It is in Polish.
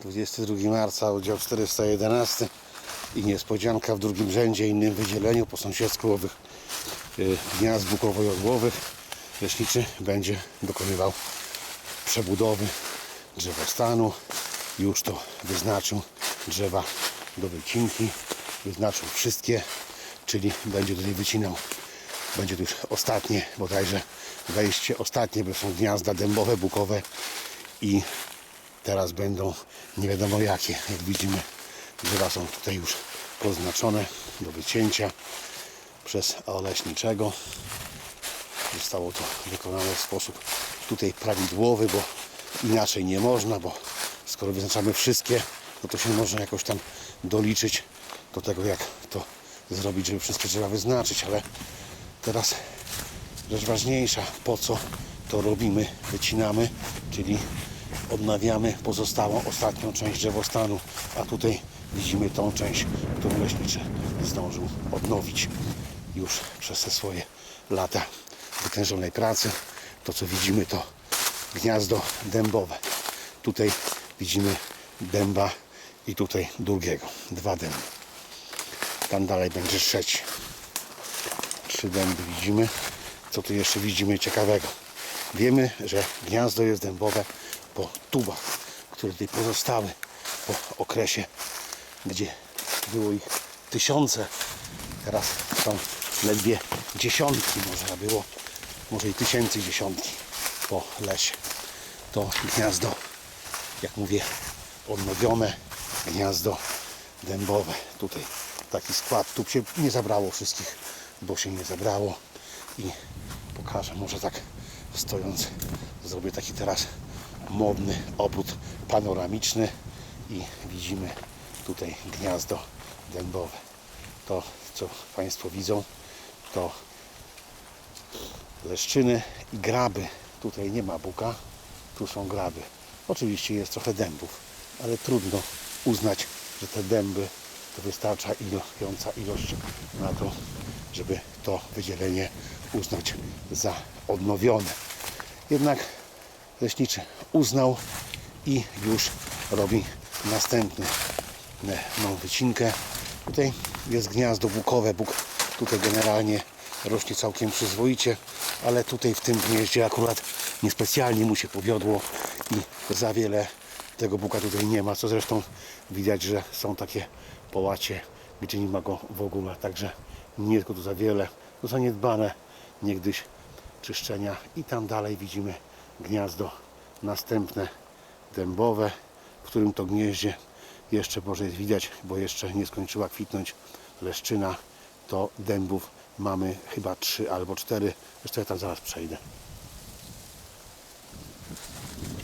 22 marca, oddział 411 i niespodzianka w drugim rzędzie, innym wydzieleniu po sąsiedzku owych y, gniazd bukowo-jodłowych. Leśniczy będzie dokonywał przebudowy drzewostanu. Już to wyznaczył drzewa do wycinki. Wyznaczył wszystkie, czyli będzie tutaj wycinał. Będzie to już ostatnie, bodajże wejście ostatnie, bo są gniazda dębowe, bukowe i teraz będą nie wiadomo jakie. Jak widzimy, drzewa są tutaj już poznaczone do wycięcia przez oleśniczego. Zostało to wykonane w sposób tutaj prawidłowy, bo inaczej nie można, bo skoro wyznaczamy wszystkie, no to się można jakoś tam doliczyć do tego, jak to zrobić, żeby wszystkie drzewa wyznaczyć, ale teraz rzecz ważniejsza, po co to robimy, wycinamy, czyli odnawiamy pozostałą ostatnią część drzewostanu, a tutaj widzimy tą część, którą leśniczy zdążył odnowić już przez te swoje lata wytężonej pracy. To co widzimy to gniazdo dębowe. Tutaj widzimy dęba i tutaj drugiego. Dwa dęby. Tam dalej będzie trzeci. Trzy dęby widzimy. Co tu jeszcze widzimy ciekawego? Wiemy, że gniazdo jest dębowe po tubach, które tutaj pozostały po okresie, gdzie było ich tysiące. Teraz są ledwie dziesiątki, może było może i tysięcy dziesiątki po lesie. To gniazdo, jak mówię, odnowione gniazdo dębowe. Tutaj taki skład. Tu się nie zabrało wszystkich, bo się nie zabrało. I pokażę, może tak stojąc, zrobię taki teraz modny obrót panoramiczny i widzimy tutaj gniazdo dębowe. To, co Państwo widzą, to leszczyny i graby. Tutaj nie ma buka, tu są graby. Oczywiście jest trochę dębów, ale trudno uznać, że te dęby to wystarcza ilująca ilość na to, żeby to wydzielenie uznać za odnowione. Jednak leśniczy uznał i już robi następnyną wycinkę. Tutaj jest gniazdo bukowe. Bóg tutaj generalnie rośnie całkiem przyzwoicie, ale tutaj w tym gnieździe akurat niespecjalnie mu się powiodło i za wiele tego buka tutaj nie ma, co zresztą widać, że są takie połacie, gdzie nie ma go w ogóle, także nie jest go tu za wiele. To zaniedbane niegdyś czyszczenia i tam dalej widzimy gniazdo następne dębowe, w którym to gnieździe jeszcze może widać, bo jeszcze nie skończyła kwitnąć leszczyna, to dębów mamy chyba trzy albo cztery, zresztą ja tam zaraz przejdę.